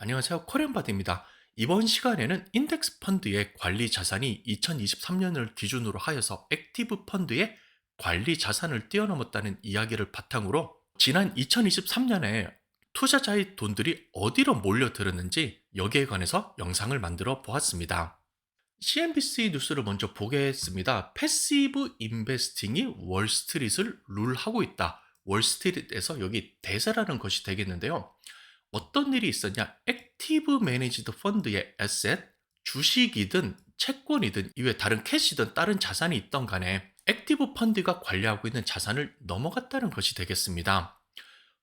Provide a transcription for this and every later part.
안녕하세요. 코리안바드입니다. 이번 시간에는 인덱스 펀드의 관리 자산이 2023년을 기준으로 하여서 액티브 펀드의 관리 자산을 뛰어넘었다는 이야기를 바탕으로 지난 2023년에 투자자의 돈들이 어디로 몰려들었는지 여기에 관해서 영상을 만들어 보았습니다. CNBC 뉴스를 먼저 보겠습니다. 패시브 인베스팅이 월스트리트를 룰하고 있다. 월스트리트에서 여기 대세라는 것이 되겠는데요. 어떤 일이 있었냐? 액티브 매니지드 펀드의 에셋, 주식이든 채권이든 이외 다른 캐시든 다른 자산이 있던 간에 액티브 펀드가 관리하고 있는 자산을 넘어갔다는 것이 되겠습니다.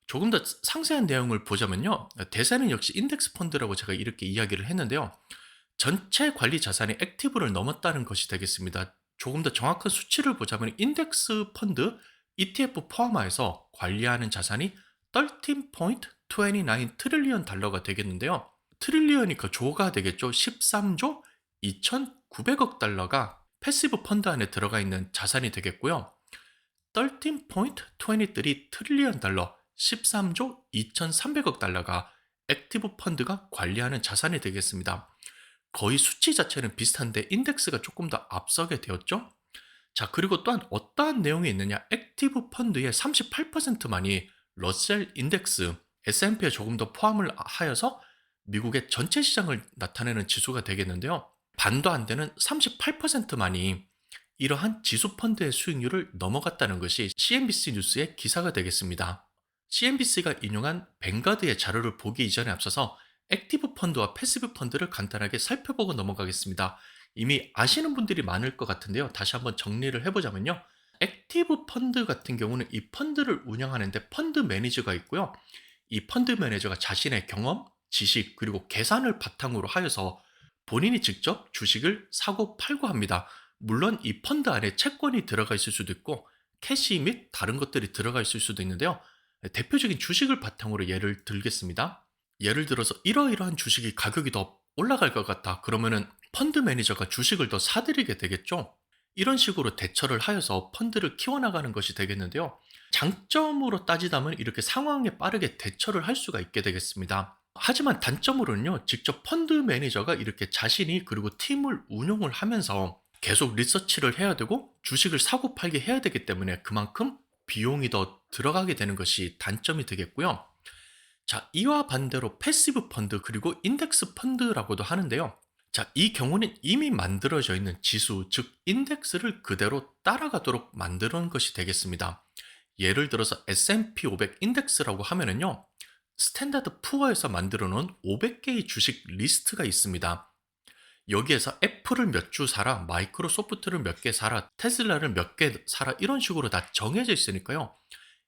조금 더 상세한 내용을 보자면요. 대세는 역시 인덱스 펀드라고 제가 이렇게 이야기를 했는데요. 전체 관리 자산이 액티브를 넘었다는 것이 되겠습니다. 조금 더 정확한 수치를 보자면 인덱스 펀드 ETF 포함하여서 관리하는 자산이 13.29트 릴리언 달러가 되겠는데요. 트릴리언이 그 조가 되겠죠. 13조 2,900억 달러가 패시브 펀드 안에 들어가 있는 자산이 되겠고요. 13.23 트릴리언 달러 13조 2,300억 달러가 액티브 펀드가 관리하는 자산이 되겠습니다. 거의 수치 자체는 비슷한데 인덱스가 조금 더 앞서게 되었죠. 자, 그리고 또한 어떠한 내용이 있느냐? 액티브 펀드의 38%만이 러셀 인덱스 S&P에 조금 더 포함을 하여서 미국의 전체 시장을 나타내는 지수가 되겠는데요. 반도 안 되는 38%만이 이러한 지수 펀드의 수익률을 넘어갔다는 것이 CNBC 뉴스의 기사가 되겠습니다. CNBC가 인용한 뱅가드의 자료를 보기 이전에 앞서서 액티브 펀드와 패시브 펀드를 간단하게 살펴보고 넘어가겠습니다. 이미 아시는 분들이 많을 것 같은데요. 다시 한번 정리를 해보자면요. 액티브 펀드 같은 경우는 이 펀드를 운영하는데 펀드 매니저가 있고요. 이 펀드 매니저가 자신의 경험, 지식, 그리고 계산을 바탕으로 하여서 본인이 직접 주식을 사고 팔고 합니다. 물론 이 펀드 안에 채권이 들어가 있을 수도 있고 캐시 및 다른 것들이 들어가 있을 수도 있는데요. 대표적인 주식을 바탕으로 예를 들겠습니다. 예를 들어서 이러이러한 주식이 가격이 더 올라갈 것 같다. 그러면은 펀드 매니저가 주식을 더 사들이게 되겠죠. 이런 식으로 대처를 하여서 펀드를 키워나가는 것이 되겠는데요. 장점으로 따지자면 이렇게 상황에 빠르게 대처를 할 수가 있게 되겠습니다. 하지만 단점으로는요, 직접 펀드 매니저가 이렇게 자신이 그리고 팀을 운용을 하면서 계속 리서치를 해야 되고 주식을 사고 팔게 해야 되기 때문에 그만큼 비용이 더 들어가게 되는 것이 단점이 되겠고요. 자, 이와 반대로 패시브 펀드 그리고 인덱스 펀드라고도 하는데요. 자, 이 경우는 이미 만들어져 있는 지수, 즉 인덱스를 그대로 따라가도록 놓은 것이 되겠습니다. 예를 들어서 S&P 500 인덱스라고 하면은요. 스탠다드 푸어에서 만들어 놓은 500개의 주식 리스트가 있습니다. 여기에서 애플을 몇 주 사라, 마이크로소프트를 몇 개 사라, 테슬라를 몇 개 사라 이런 식으로 다 정해져 있으니까요.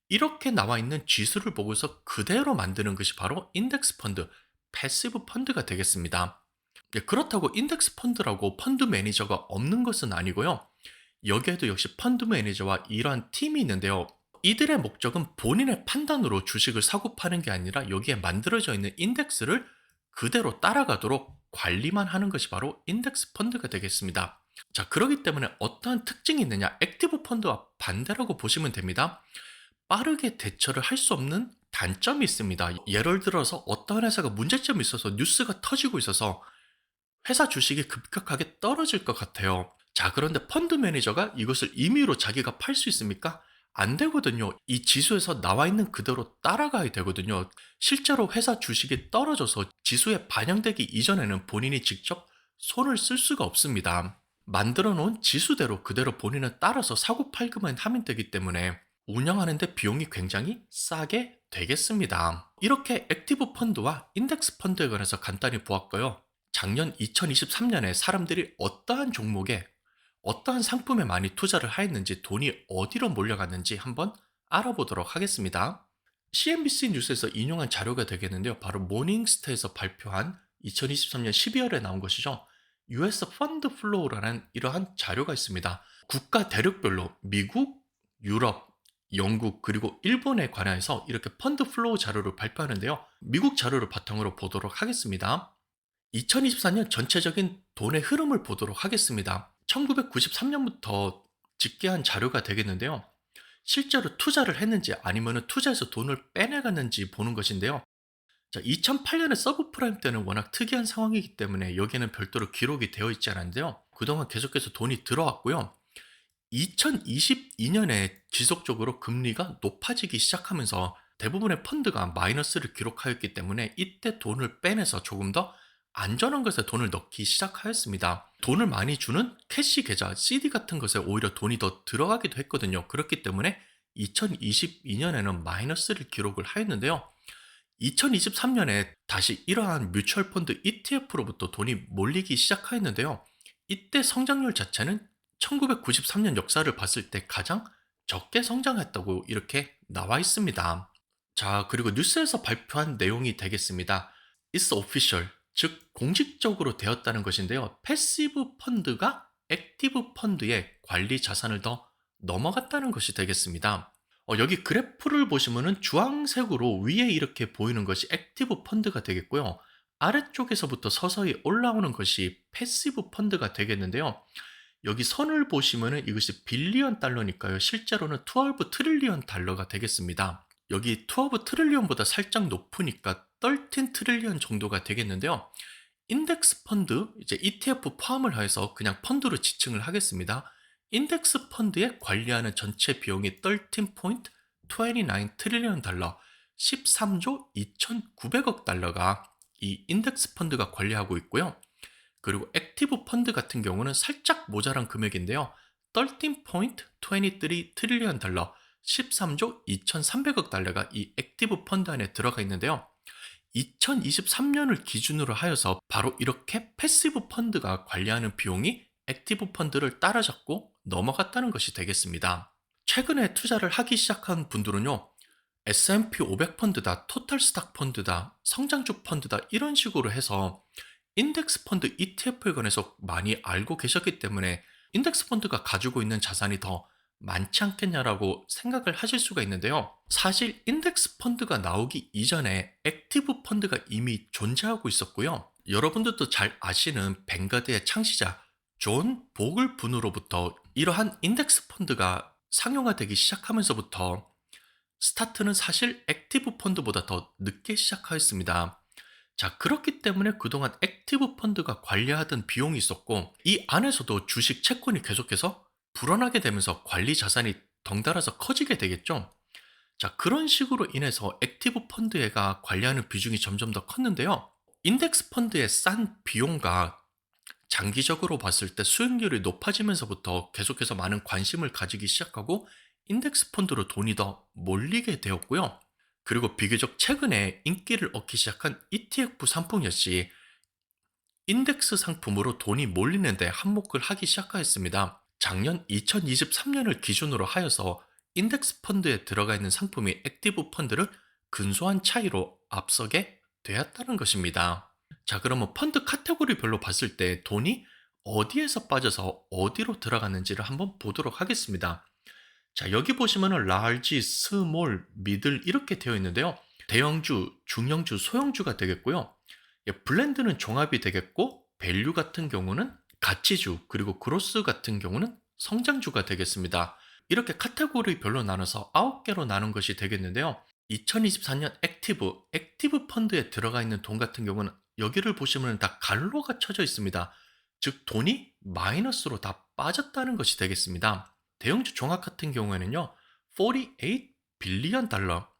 이렇게 나와 있는 지수를 보고서 그대로 만드는 것이 바로 인덱스 펀드, 패시브 펀드가 되겠습니다. 예, 그렇다고 인덱스 펀드라고 펀드 매니저가 없는 것은 아니고요. 여기에도 역시 펀드 매니저와 이러한 팀이 있는데요. 이들의 목적은 본인의 판단으로 주식을 사고 파는 게 아니라 여기에 만들어져 있는 인덱스를 그대로 따라가도록 관리만 하는 것이 바로 인덱스 펀드가 되겠습니다. 자, 그러기 때문에 어떠한 특징이 있느냐? 액티브 펀드와 반대라고 보시면 됩니다. 빠르게 대처를 할 수 없는 단점이 있습니다. 예를 들어서 어떤 회사가 문제점이 있어서 뉴스가 터지고 있어서 회사 주식이 급격하게 떨어질 것 같아요. 자, 그런데 펀드 매니저가 이것을 임의로 자기가 팔 수 있습니까? 안 되거든요. 이 지수에서 나와 있는 그대로 따라가야 되거든요. 실제로 회사 주식이 떨어져서 지수에 반영되기 이전에는 본인이 직접 손을 쓸 수가 없습니다. 만들어 놓은 지수대로 그대로 본인은 따라서 사고 팔기만 하면 되기 때문에 운영하는데 비용이 굉장히 싸게 되겠습니다. 이렇게 액티브 펀드와 인덱스 펀드에 관해서 간단히 보았고요. 작년 2023년에 사람들이 어떠한 종목에 어떠한 상품에 많이 투자를 하였는지 돈이 어디로 몰려갔는지 한번 알아보도록 하겠습니다. CNBC 뉴스에서 인용한 자료가 되겠는데요. 바로 모닝스타에서 발표한 2023년 12월에 나온 것이죠. US 펀드 플로우라는 이러한 자료가 있습니다. 국가 대륙별로 미국, 유럽, 영국 그리고 일본에 관해서 이렇게 펀드 플로우 자료를 발표하는데요. 미국 자료를 바탕으로 보도록 하겠습니다. 2024년 전체적인 돈의 흐름을 보도록 하겠습니다. 1993년부터 집계한 자료가 되겠는데요. 실제로 투자를 했는지 아니면 투자해서 돈을 빼내갔는지 보는 것인데요. 자, 2008년에 서브프라임 때는 워낙 특이한 상황이기 때문에 여기에는 별도로 기록이 되어 있지 않은데요. 그동안 계속해서 돈이 들어왔고요. 2022년에 지속적으로 금리가 높아지기 시작하면서 대부분의 펀드가 마이너스를 기록하였기 때문에 이때 돈을 빼내서 조금 더 안전한 것에 돈을 넣기 시작하였습니다. 돈을 많이 주는 캐시 계좌, CD 같은 것에 오히려 돈이 더 들어가기도 했거든요. 그렇기 때문에 2022년에는 마이너스를 기록을 하였는데요. 2023년에 다시 이러한 뮤추얼 펀드 ETF로부터 돈이 몰리기 시작하였는데요. 이때 성장률 자체는 1993년 역사를 봤을 때 가장 적게 성장했다고 이렇게 나와 있습니다. 자, 그리고 뉴스에서 발표한 내용이 되겠습니다. It's official, 즉 공식적으로 되었다는 것인데요. 패시브 펀드가 액티브 펀드의 관리 자산을 더 넘어갔다는 것이 되겠습니다. 어, 여기 그래프를 보시면은 주황색으로 위에 이렇게 보이는 것이 액티브 펀드가 되겠고요. 아래쪽에서부터 서서히 올라오는 것이 패시브 펀드가 되겠는데요. 여기 선을 보시면은 이것이 빌리언 달러니까요. 실제로는 12 트릴리언 달러가 되겠습니다. 여기 12 트릴리언보다 살짝 높으니까 13 트릴리언 정도가 되겠는데요. 인덱스 펀드, 이제 ETF 포함을 해서 그냥 펀드로 지칭을 하겠습니다. 인덱스 펀드에 관리하는 전체 비용이 13.29 트릴리언 달러, 13조 2,900억 달러가 이 인덱스 펀드가 관리하고 있고요. 그리고 액티브 펀드 같은 경우는 살짝 모자란 금액인데요. 13.23 트릴리언 달러, 13조 2,300억 달러가 이 액티브 펀드 안에 들어가 있는데요. 2023년을 기준으로 하여서 바로 이렇게 패시브 펀드가 관리하는 비용이 액티브 펀드를 따라잡고 넘어갔다는 것이 되겠습니다. 최근에 투자를 하기 시작한 분들은요, S&P 500 펀드다, 토탈 스탁 펀드다, 성장주 펀드다 이런 식으로 해서 인덱스 펀드 ETF에 관해서 많이 알고 계셨기 때문에 인덱스 펀드가 가지고 있는 자산이 더 많지 않겠냐라고 생각을 하실 수가 있는데요. 사실 인덱스 펀드가 나오기 이전에 액티브 펀드가 이미 존재하고 있었고요. 여러분들도 잘 아시는 뱅가드의 창시자 존 보글 분으로부터 이러한 인덱스 펀드가 상용화되기 시작하면서부터 스타트는 사실 액티브 펀드보다 더 늦게 시작하였습니다. 자, 그렇기 때문에 그동안 액티브 펀드가 관리하던 비용이 있었고, 이 안에서도 주식 채권이 계속해서 불어나게 되면서 관리 자산이 덩달아서 커지게 되겠죠. 자, 그런 식으로 인해서 액티브 펀드가 관리하는 비중이 점점 더 컸는데요. 인덱스 펀드의 싼 비용과 장기적으로 봤을 때 수익률이 높아지면서부터 계속해서 많은 관심을 가지기 시작하고 인덱스 펀드로 돈이 더 몰리게 되었고요. 그리고 비교적 최근에 인기를 얻기 시작한 ETF 상품 역시 인덱스 상품으로 돈이 몰리는데 한몫을 하기 시작하였습니다. 작년 2023년을 기준으로 하여서 인덱스 펀드에 들어가 있는 상품이 액티브 펀드를 근소한 차이로 앞서게 되었다는 것입니다. 자, 그러면 펀드 카테고리별로 봤을 때 돈이 어디에서 빠져서 어디로 들어갔는지를 한번 보도록 하겠습니다. 자, 여기 보시면은 large, small, 이렇게 되어 있는데요. 대형주, 중형주, 소형주가 되겠고요. 예, 블렌드는 종합이 되겠고, 밸류 같은 경우는 가치주, 그리고 그로스 같은 경우는 성장주가 되겠습니다. 이렇게 카테고리별로 나눠서 9개로 나눈 것이 되겠는데요. 2024년 액티브, 액티브 펀드에 들어가 있는 돈 같은 경우는 여기를 보시면 다 갈로가 쳐져 있습니다. 즉 돈이 마이너스로 다 빠졌다는 것이 되겠습니다. 대형주 종합 같은 경우에는요. 48 빌리언 달러,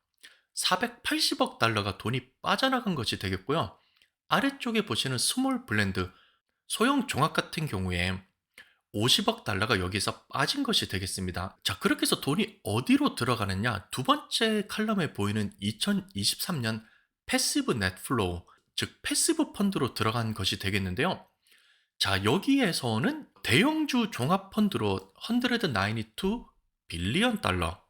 480억 달러가 돈이 빠져나간 것이 되겠고요. 아래쪽에 보시는 스몰 블렌드, 소형 종합 같은 경우에 50억 달러가 여기서 빠진 것이 되겠습니다. 자, 그렇게 해서 돈이 어디로 들어가느냐? 두 번째 칼럼에 보이는 2023년 패시브 넷플로우, 즉 패시브 펀드로 들어간 것이 되겠는데요. 자, 여기에서는 대형주 종합 펀드로 192 빌리언 달러,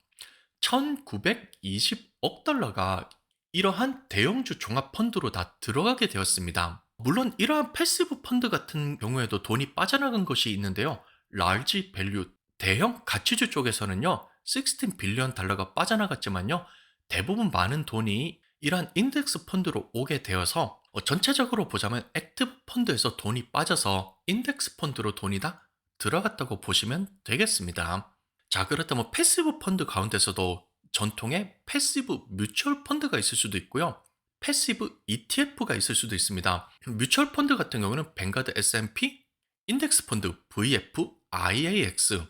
1920억 달러가 이러한 대형주 종합 펀드로 다 들어가게 되었습니다. 물론 이러한 패시브 펀드 같은 경우에도 돈이 빠져나간 것이 있는데요. large value 대형 가치주 쪽에서는요. 16 빌리언 달러가 빠져나갔지만요. 대부분 많은 돈이 이러한 인덱스 펀드로 오게 되어서 어, 전체적으로 보자면 액티브 펀드에서 돈이 빠져서 인덱스 펀드로 돈이 다 들어갔다고 보시면 되겠습니다. 자, 그렇다면 패시브 펀드 가운데서도 전통의 패시브 뮤추얼 펀드가 있을 수도 있고요. 패시브 ETF가 있을 수도 있습니다. 뮤추얼 펀드 같은 경우는 뱅가드 S&P, 인덱스 펀드 VF, IAX,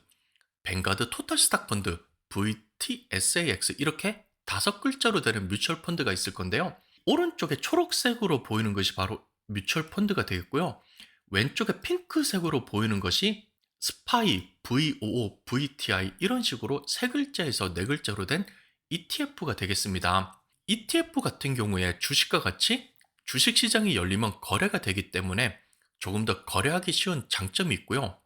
뱅가드 토탈 스탁 펀드 VTSAX 이렇게 다섯 글자로 되는 뮤추얼 펀드가 있을 건데요. 오른쪽에 초록색으로 보이는 것이 바로 뮤추얼 펀드가 되겠고요. 왼쪽에 핑크색으로 보이는 것이 스파이, VOO, VTI 이런 식으로 세 글자에서 네 글자로 된 ETF가 되겠습니다. ETF 같은 경우에 주식과 같이 주식 시장이 열리면 거래가 되기 때문에 조금 더 거래하기 쉬운 장점이 있고요.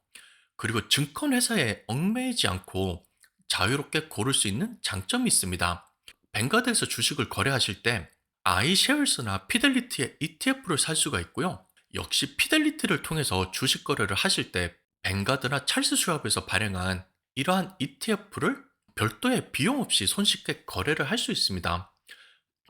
그리고 증권회사에 얽매이지 않고 자유롭게 고를 수 있는 장점이 있습니다. 뱅가드에서 주식을 거래하실 때 아이셰어스나 피델리티의 ETF를 살 수가 있고요. 역시 피델리티를 통해서 주식 거래를 하실 때 뱅가드나 찰스 슈압에서 발행한 이러한 ETF를 별도의 비용 없이 손쉽게 거래를 할 수 있습니다.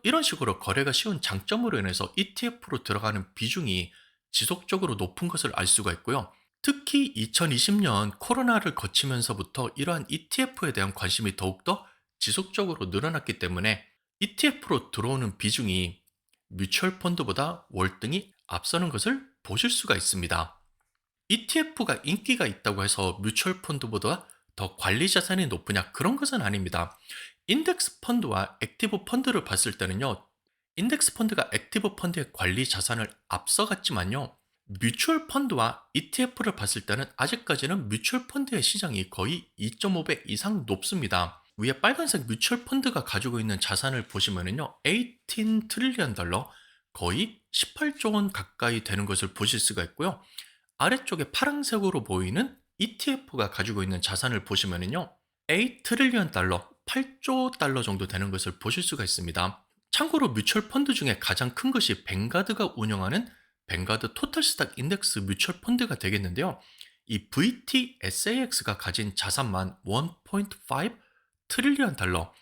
이런 식으로 거래가 쉬운 장점으로 인해서 ETF로 들어가는 비중이 지속적으로 높은 것을 알 수가 있고요. 특히 2020년 코로나를 거치면서부터 이러한 ETF에 대한 관심이 더욱더 지속적으로 늘어났기 때문에 ETF로 들어오는 비중이 뮤추얼 펀드보다 월등히 앞서는 것을 보실 수가 있습니다. ETF가 인기가 있다고 해서 뮤추얼 펀드보다 더 관리 자산이 높으냐 그런 것은 아닙니다. 인덱스 펀드와 액티브 펀드를 봤을 때는요. 인덱스 펀드가 액티브 펀드의 관리 자산을 앞서갔지만요. 뮤추얼 펀드와 ETF를 봤을 때는 아직까지는 뮤추얼 펀드의 시장이 거의 2.5배 이상 높습니다. 위에 빨간색 뮤추얼 펀드가 가지고 있는 자산을 보시면은요. 18 트릴리언 달러 거의 18조 원 가까이 되는 것을 보실 수가 있고요. 아래쪽에 파란색으로 보이는 ETF가 가지고 있는 자산을 보시면은요. 8 트릴리언 달러, 8조 달러 정도 되는 것을 보실 수가 있습니다. 참고로 뮤추얼 펀드 중에 가장 큰 것이 뱅가드가 운영하는 뱅가드 토탈 스탁 인덱스 뮤추얼 펀드가 되겠는데요. 이 VTSAX가 가진 자산만 1.5 트릴리언 달러,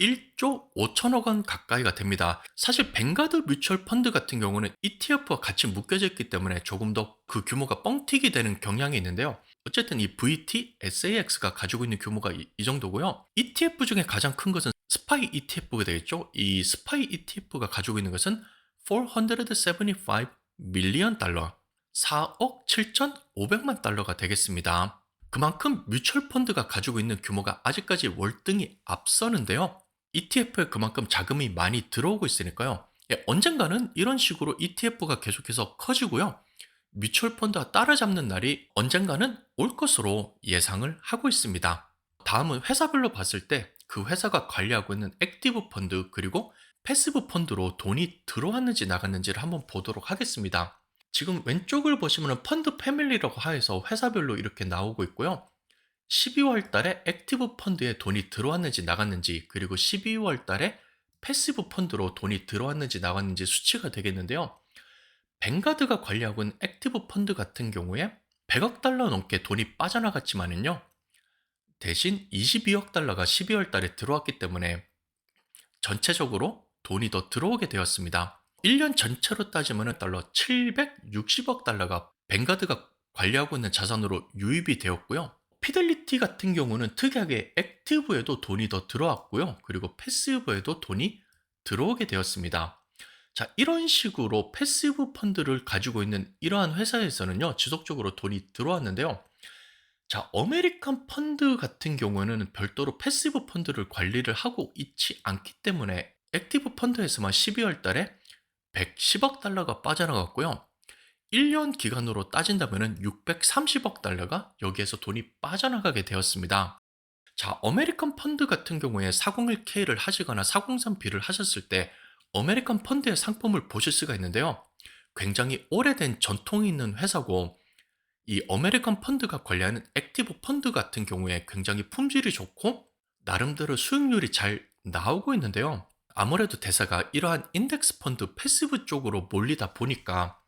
1조 5천억 원 가까이가 됩니다. 사실 뱅가드 뮤추얼 펀드 같은 경우는 ETF와 같이 묶여져 있기 때문에 조금 더 그 규모가 뻥튀기 되는 경향이 있는데요. 어쨌든 이 VTSAX가 가지고 있는 규모가 이, 이 정도고요. ETF 중에 가장 큰 것은 스파이 ETF가 되겠죠. 이 스파이 ETF가 가지고 있는 것은 475 밀리언 달러, 4억 7,500만 달러가 되겠습니다. 그만큼 뮤추얼 펀드가 가지고 있는 규모가 아직까지 월등히 앞서는데요. ETF에 그만큼 자금이 많이 들어오고 있으니까요. 예, 언젠가는 이런 식으로 ETF가 계속해서 커지고요. 뮤추얼 펀드와 따라잡는 날이 언젠가는 올 것으로 예상을 하고 있습니다. 다음은 회사별로 봤을 때 그 회사가 관리하고 있는 액티브 펀드 그리고 패시브 펀드로 돈이 들어왔는지 나갔는지를 한번 보도록 하겠습니다. 지금 왼쪽을 보시면 펀드 패밀리라고 하여서 회사별로 이렇게 나오고 있고요. 12월 달에 액티브 펀드에 돈이 들어왔는지 나갔는지 그리고 12월 달에 패시브 펀드로 돈이 들어왔는지 나갔는지 수치가 되겠는데요. 뱅가드가 관리하고 있는 액티브 펀드 같은 경우에 100억 달러 넘게 돈이 빠져나갔지만은요. 대신 22억 달러가 12월 달에 들어왔기 때문에 전체적으로 돈이 더 들어오게 되었습니다. 1년 전체로 따지면 달러 760억 달러가 뱅가드가 관리하고 있는 자산으로 유입이 되었고요. 피델리티 같은 경우는 특이하게 액티브에도 돈이 더 들어왔고요. 그리고 패시브에도 돈이 들어오게 되었습니다. 자, 이런 식으로 패시브 펀드를 가지고 있는 이러한 회사에서는요, 지속적으로 돈이 들어왔는데요. 자, 아메리칸 펀드 같은 경우에는 별도로 패시브 펀드를 관리를 하고 있지 않기 때문에 액티브 펀드에서만 12월 달에 110억 달러가 빠져나갔고요. 1년 기간으로 따진다면 630억 달러가 여기에서 돈이 빠져나가게 되었습니다. 자, 아메리칸 펀드 같은 경우에 401k를 하시거나 403b를 하셨을 때 아메리칸 펀드의 상품을 보실 수가 있는데요. 굉장히 오래된 전통이 있는 회사고 이 아메리칸 펀드가 관리하는 액티브 펀드 같은 경우에 굉장히 품질이 좋고 나름대로 수익률이 잘 나오고 있는데요. 아무래도 대사가 이러한 인덱스 펀드 패시브 쪽으로 몰리다 보니까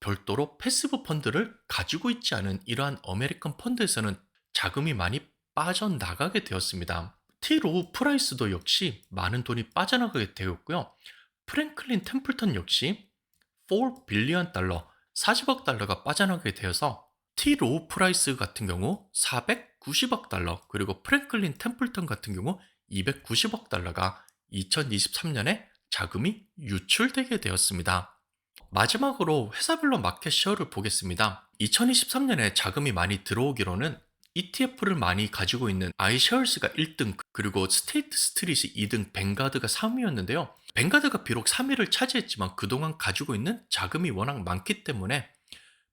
별도로 패시브 펀드를 가지고 있지 않은 이러한 아메리칸 펀드에서는 자금이 많이 빠져나가게 되었습니다. 티로우 프라이스도 역시 많은 돈이 빠져나가게 되었고요. 프랭클린 템플턴 역시 4 빌리언 달러, 40억 달러가 빠져나가게 되어서 티 로우 프라이스 같은 경우 490억 달러, 그리고 프랭클린 템플턴 같은 경우 290억 달러가 2023년에 자금이 유출되게 되었습니다. 마지막으로 회사별로 마켓 쉐어를 보겠습니다. 2023년에 자금이 많이 들어오기로는 ETF를 많이 가지고 있는 아이셰어스가 1등 그리고 스테이트 스트릿이 2등 뱅가드가 3위였는데요. 뱅가드가 비록 3위를 차지했지만 그동안 가지고 있는 자금이 워낙 많기 때문에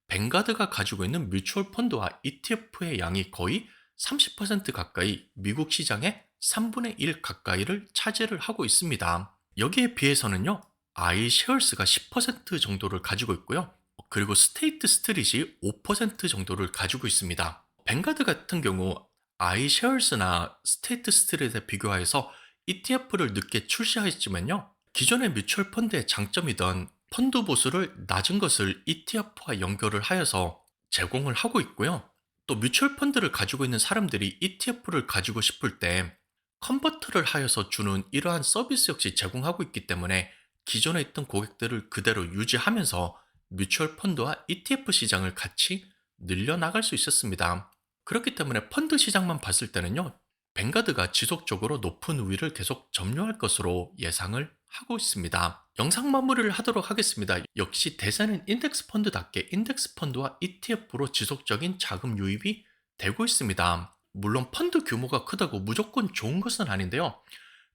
뱅가드가 가지고 있는 뮤추얼 펀드와 ETF의 양이 거의 30% 가까이 미국 시장의 3분의 1 가까이를 차지를 하고 있습니다. 여기에 비해서는요, 아이셰어스가 10% 정도를 가지고 있고요. 그리고 스테이트 스트릿이 5% 정도를 가지고 있습니다. 뱅가드 같은 경우 아이셰어스나 스테이트 스트릿에 비교하여서 ETF를 늦게 출시하였지만요. 기존의 뮤추얼 펀드의 장점이던 펀드 보수를 낮은 것을 ETF와 연결을 하여서 제공을 하고 있고요. 또 뮤추얼 펀드를 가지고 있는 사람들이 ETF를 가지고 싶을 때 컨버터를 하여서 주는 이러한 서비스 역시 제공하고 있기 때문에 기존에 있던 고객들을 그대로 유지하면서 뮤추얼 펀드와 ETF 시장을 같이 늘려나갈 수 있었습니다. 그렇기 때문에 펀드 시장만 봤을 때는요, 뱅가드가 지속적으로 높은 우위를 계속 점유할 것으로 예상을 하고 있습니다. 영상 마무리를 하도록 하겠습니다. 역시 대세는 인덱스 펀드답게 인덱스 펀드와 ETF로 지속적인 자금 유입이 되고 있습니다. 물론 펀드 규모가 크다고 무조건 좋은 것은 아닌데요.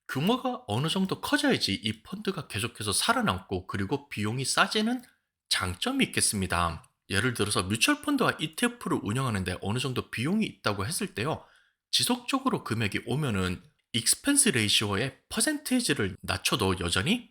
규모가 어느 정도 커져야지 이 펀드가 계속해서 살아남고 그리고 비용이 싸지는 장점이 있겠습니다. 예를 들어서 뮤추얼 펀드와 ETF를 운영하는데 어느 정도 비용이 있다고 했을 때요. 지속적으로 금액이 오면은 익스펜스 레이시오의 퍼센테이지를 낮춰도 여전히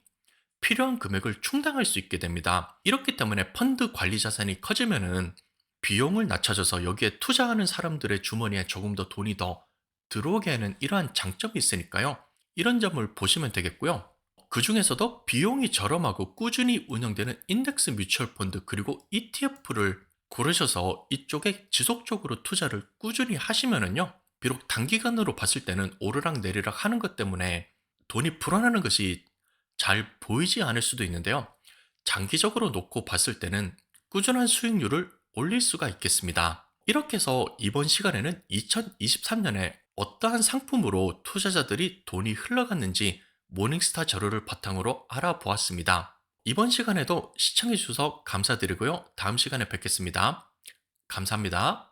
필요한 금액을 충당할 수 있게 됩니다. 이렇기 때문에 펀드 관리 자산이 커지면은 비용을 낮춰줘서 여기에 투자하는 사람들의 주머니에 조금 더 돈이 더 들어오게 하는 이러한 장점이 있으니까요. 이런 점을 보시면 되겠고요. 그 중에서도 비용이 저렴하고 꾸준히 운영되는 인덱스 뮤추얼 펀드 그리고 ETF를 고르셔서 이쪽에 지속적으로 투자를 꾸준히 하시면은요. 비록 단기간으로 봤을 때는 오르락 내리락 하는 것 때문에 돈이 불어나는 것이 잘 보이지 않을 수도 있는데요. 장기적으로 놓고 봤을 때는 꾸준한 수익률을 올릴 수가 있겠습니다. 이렇게 해서 이번 시간에는 2023년에 어떠한 상품으로 투자자들이 돈이 흘러갔는지 모닝스타 자료를 바탕으로 알아보았습니다. 이번 시간에도 시청해주셔서 감사드리고요. 다음 시간에 뵙겠습니다. 감사합니다.